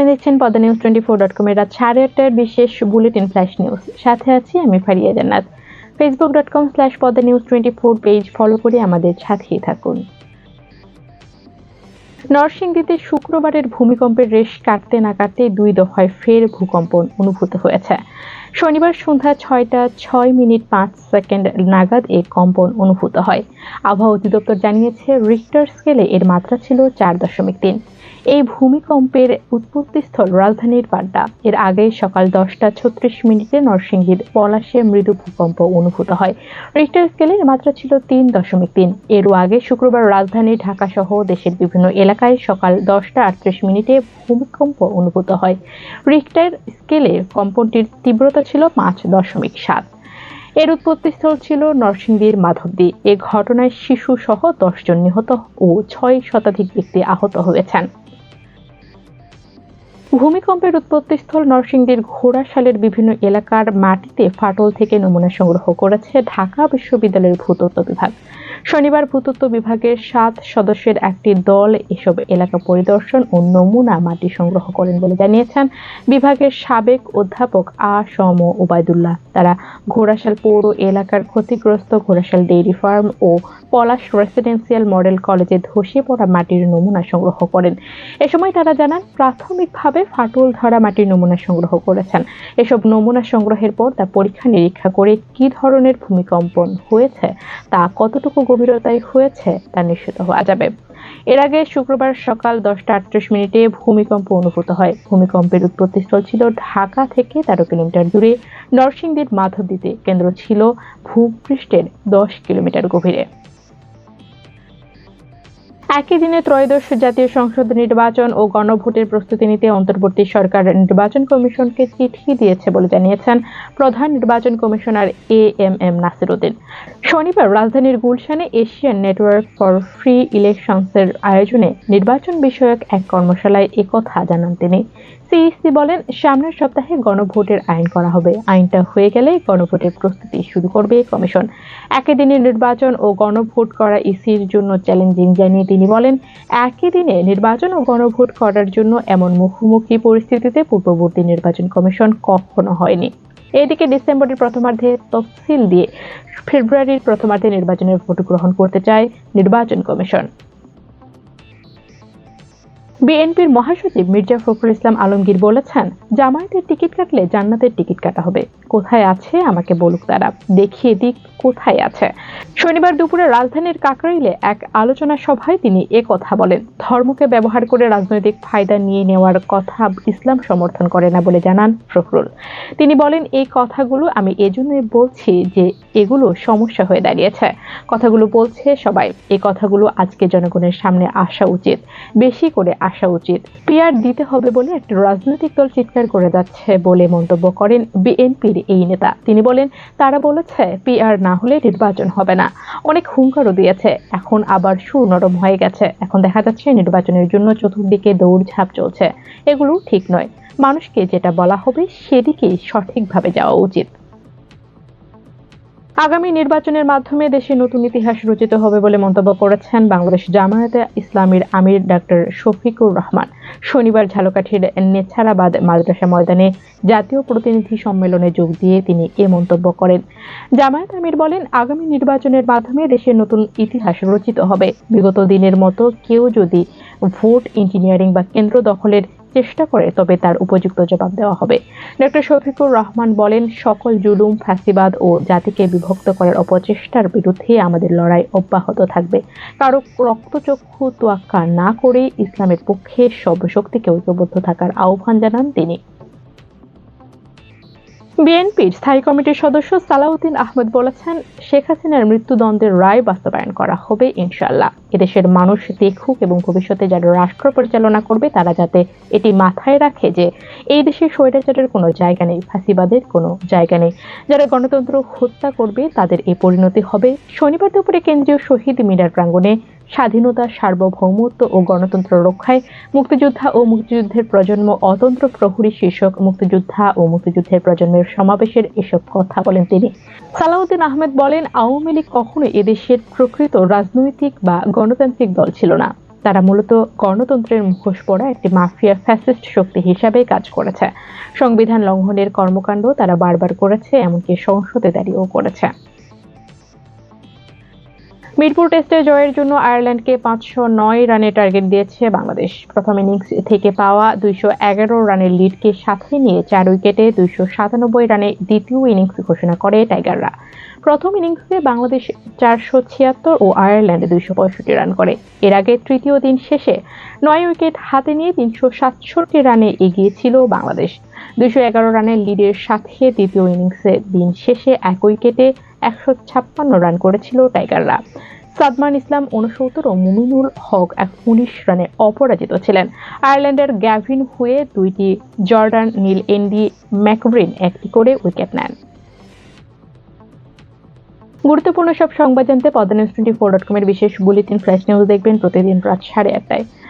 আপনি দেখছেন Padma news twenty four dot কমের রাত সাড়ে আটটার বিশেষ বুলেটিন ফ্ল্যাশ নিউজ সাথে আছি আমি Faria Jannat. Facebook dot com slash Padma news twenty four page follow করে আমাদের সাথেই থাকুন। নরসিংদীতে শুক্রবারের ভূমিকম্পের রেশ কাটতে না কাটতে দুই দফায় ফের ভূকম্পন অনুভূত হয়েছে। শনিবার সন্ধ্যা ছয়টা ছয় মিনিট পাঁচ সেকেন্ড নাগাদ এ কম্পন অনুভূত হয়। আবহাওয়া অধিদপ্তর জানিয়েছে রিক্টার স্কেলে এর মাত্রা ছিল চার দশমিক তিন। এই ভূমিকম্পের উৎপত্তিস্থল রাজধানীর পাড্ডা। এর আগে সকাল দশটা ছত্রিশ মিনিটে নরসিংদীর পলাশে মৃদু ভূকম্প অনুভূত হয়। রিক্টার স্কেলের মাত্রা ছিল তিন দশমিক তিন। এরও আগে শুক্রবার রাজধানী, ঢাকা সহ দেশের বিভিন্ন এলাকায় সকাল দশটা আটত্রিশ মিনিটে ভূমিকম্প অনুভূত হয়। রিক্টার স্কেলে কম্পনটির তীব্রতা ছিল পাঁচ দশমিক সাত। এর উৎপত্তিস্থল ছিল নরসিংদীর মাধবদী। এ ঘটনায় শিশু সহ দশজন নিহত ও ছয় শতাধিক ব্যক্তি আহত হয়েছেন। ভূমিকম্পের উৎপত্তিস্থল নরসিংদীর ঘোড়াশালের বিভিন্ন এলাকার মাটিতে ফাটল থেকে নমুনা সংগ্রহ করেছে ঢাকা বিশ্ববিদ্যালয়ের ভূতত্ত্ব বিভাগ। শনিবার ভূতত্ত্ব বিভাগের সাত সদস্যের একটি দল এসব এলাকা পরিদর্শন ও নমুনা মাটি সংগ্রহ করেন বলে জানিয়েছেন বিভাগের সাবেক অধ্যাপক আ সম ওবায়দুল্লাহ। তারা ঘোড়াশাল পৌর এলাকার ক্ষতিগ্রস্ত ঘোড়াশাল ডেইরি ফার্ম ও পলাশ রেসিডেন্সিয়াল মডেল কলেজে ধসে পড়া মাটির নমুনা সংগ্রহ করেন। এ সময় তারা জানান, প্রাথমিকভাবে ফাটল ধরা মাটির নমুনা সংগ্রহ করেছেন। এসব নমুনা সংগ্রহের পর তা পরীক্ষা নিরীক্ষা করে কি ধরনের ভূমিকম্পন হয়েছে তা কতটুকু গভীরতায় হয়েছে তা নিশ্চিত হওয়া যাবে। এর আগে শুক্রবার সকাল দশটা আটত্রিশ মিনিটে ভূমিকম্প অনুভূত হয়। ভূমিকম্পের উৎপত্তিস্থল ছিল ঢাকা থেকে তেরো কিলোমিটার দূরে। নরসিংদীর মাধবদীতে কেন্দ্র ছিল ভূপৃষ্ঠের দশ কিলোমিটার গভীরে। একই দিনে ত্রয়োদশ জাতীয় সংসদ নির্বাচন ও গণভোটের প্রস্তুতি নিতে অন্তর্বর্তী সরকার নির্বাচন কমিশনকে চিঠি দিয়েছে বলে জানিয়েছেন প্রধান নির্বাচন commissioner A M M Nasiruddin. শনিবার রাজধানীর গুলশানে এশিয়ান নেটওয়ার্ক ফর ফ্রি ইলেকশনসের আয়োজনে নির্বাচন বিষয়ক এক কর্মশালায় একথা জানান তিনি। সিইসি বলেন, সামনের সপ্তাহে গণভোটের আইন করা হবে। আইনটা হয়ে গেলে গণভোটের প্রস্তুতি শুরু করবে কমিশন। একই দিনে নির্বাচন ও গণভোট করা ইসির জন্য চ্যালেঞ্জিং জানিয়ে তিনি বলেন, একই দিনে নির্বাচন ও গণভোট করার জন্য এমন মুখোমুখি পরিস্থিতিতে পূর্ববর্তী নির্বাচন কমিশন কখনো হয়নি। এদিকে ডিসেম্বরের প্রথমার্ধে তফসিল দিয়ে ফেব্রুয়ারির প্রথমার্ধে নির্বাচনের ভোট গ্রহণ করতে চায় নির্বাচন কমিশন। বিএনপির মহাসচিব মির্জা ফখরুল ইসলাম আলমগীর বলেছেন, জামায়াতের টিকিট কাটলে জান্নাতের টিকিট কাটা হবে। কোথায় আছে, আমাকে বলুক তারা। দেখিয়ে দিক কোথায় আছে। শনিবার দুপুরে রাজধানীর কাকরাইলে এক আলোচনা সভায় তিনি এ কথা বলেন। ধর্মকে ব্যবহার করে রাজনৈতিক ফায়দা নিয়ে নেওয়ার কথা ইসলাম সমর্থন করে না বলে জানান ফখরুল। তিনি বলেন, এই কথাগুলো আমি এজন্যই বলছি যে এগুলো সমস্যা হয়ে দাঁড়িয়েছে। কথাগুলো বলছে সবাই। এই কথাগুলো আজকে জনগণের সামনে আসা উচিত। বেশি করে আসা উচিত। পিআর দিতে হবে বলে একটি রাজনৈতিক দল চিৎকার করে যাচ্ছে বলে মন্তব্য করেন বিএনপির এই নেতা। তিনি বলেন, তারা বলেছে, পিআর না হলে নির্বাচন হবে না। অনেক হুঙ্কারও দিয়েছে। এখন আবার সুর নরম হয়ে গেছে। এখন দেখা যাচ্ছে, নির্বাচনের জন্য চতুর্দিকে দৌড়ঝাঁপ চলছে। এগুলো ঠিক নয়। মানুষকে যেটা বলা হবে, সেদিকেই সঠিকভাবে যাওয়া উচিত। আগামী নির্বাচনের মাধ্যমে দেশে নতুন ইতিহাস রচিত হবে বলে মন্তব্য করেছেন বাংলাদেশ জামায়াতে ইসলামীর আমির ডাক্তার শফিকুর রহমান। শনিবার ঝালকাঠির নেছারাবাদ মাদ্রাসা ময়দানে জাতীয় প্রতিনিধি সম্মেলনে যোগ দিয়ে তিনি এ মন্তব্য করেন। জামায়াত আমির বলেন, আগামী নির্বাচনের মাধ্যমে দেশের নতুন ইতিহাস রচিত হবে। বিগত দিনের মতো কেউ যদি ভোট, ইঞ্জিনিয়ারিং বা কেন্দ্র দখলের চেষ্টা করে, তবে তার উপযুক্ত জবাব দেওয়া হবে। ডক্টর শফিকুর রহমান বলেন, সকল জুলুম, ফাঁসিবাদ ও জাতিকে বিভক্ত করার অপচেষ্টার বিরুদ্ধে আমাদের লড়াই অব্যাহত থাকবে। কারও রক্তচক্ষু তোয়াক্কা না করে ইসলামের পক্ষে সব শক্তিকে ঐক্যবদ্ধ থাকার আহ্বান জানান তিনি। বিএনপির স্থায়ী কমিটির সদস্য সালাউদ্দিন আহমেদ বলেছেন, শেখ হাসিনার মৃত্যুদণ্ডের রায় বাস্তবায়ন করা হবে ইনশাল্লাহ এদেশের মানুষ দেখুক এবং ভবিষ্যতে যারা রাষ্ট্র পরিচালনা করবে, তারা যাতে এটি মাথায় রাখে যে এই দেশে স্বৈরাচারের কোনো জায়গা নেই, ফাঁসিবাদের কোনো জায়গা নেই। যারা গণতন্ত্র হত্যা করবে, তাদের এই পরিণতি হবে। শনিবার দুপুরে কেন্দ্রীয় শহীদ মিনার প্রাঙ্গণে স্বাধীনতা সার্বভৌমত্ব ও গণতন্ত্র রক্ষায় মুক্তিযোদ্ধা ও মুক্তিযুদ্ধের প্রজন্ম অতন্ত্র প্রহরী শীর্ষক মুক্তিযোদ্ধা ও মুক্তিযুদ্ধের প্রজন্মের সমাবেশের এসব কথা বলেন তিনি। সালাউদ্দিন আহমেদ বলেন, আওয়ামী লীগ কখনো এদেশের প্রকৃত রাজনৈতিক বা গণতান্ত্রিক দল ছিল না। তারা মূলত গণতন্ত্রের মুখোশ পড়া একটি মাফিয়া ফ্যাসিস্ট শক্তি হিসাবে কাজ করেছে। সংবিধান লঙ্ঘনের কর্মকাণ্ড তারা বারবার করেছে, এমনকি সংসদে দাঁড়িয়েও করেছে। মিরপুর টেস্টে জয়ের জন্য আয়ারল্যান্ডকে পাঁচশো নয় রানের টার্গেট দিয়েছে বাংলাদেশ। প্রথম ইনিংস থেকে পাওয়া দুইশো এগারো রানের লিডকে সাথে নিয়ে চার উইকেটে দুইশো সাতানব্বই রানে দ্বিতীয় ইনিংস ঘোষণা করে টাইগাররা। প্রথম ইনিংসে বাংলাদেশ চারশো ছিয়াত্তর ও আয়ারল্যান্ড দুইশো পঁয়ষট্টি রান করে। এর আগে তৃতীয় দিন শেষে নয় উইকেট হাতে নিয়ে তিনশো সাতষট্টি রানে এগিয়েছিল বাংলাদেশ। দুইশো এগারো রানের লিডের সাথে দ্বিতীয় ইনিংসে দিন শেষে এক উইকেটে একশো ছাপ্পান্ন রান করেছিল টাইগাররা। সাদমান ইসলাম উনসত্তর ও মুমিনুল হক এক উনিশ রানে অপরাজিত ছিলেন। আয়ারল্যান্ডের গ্যাভিন হুয়ে দুইটি জর্ডান, নীল এন্ডি, ম্যাকব্রিন একটি করে উইকেট নেন। গুরুত্বপূর্ণ সব সংবাদ জানতে Padma news twenty four dot কমের বিশেষ বুলেটিন ফ্ল্যাশ নিউজ দেখবেন প্রতিদিন রাত সাড়ে আটটায়।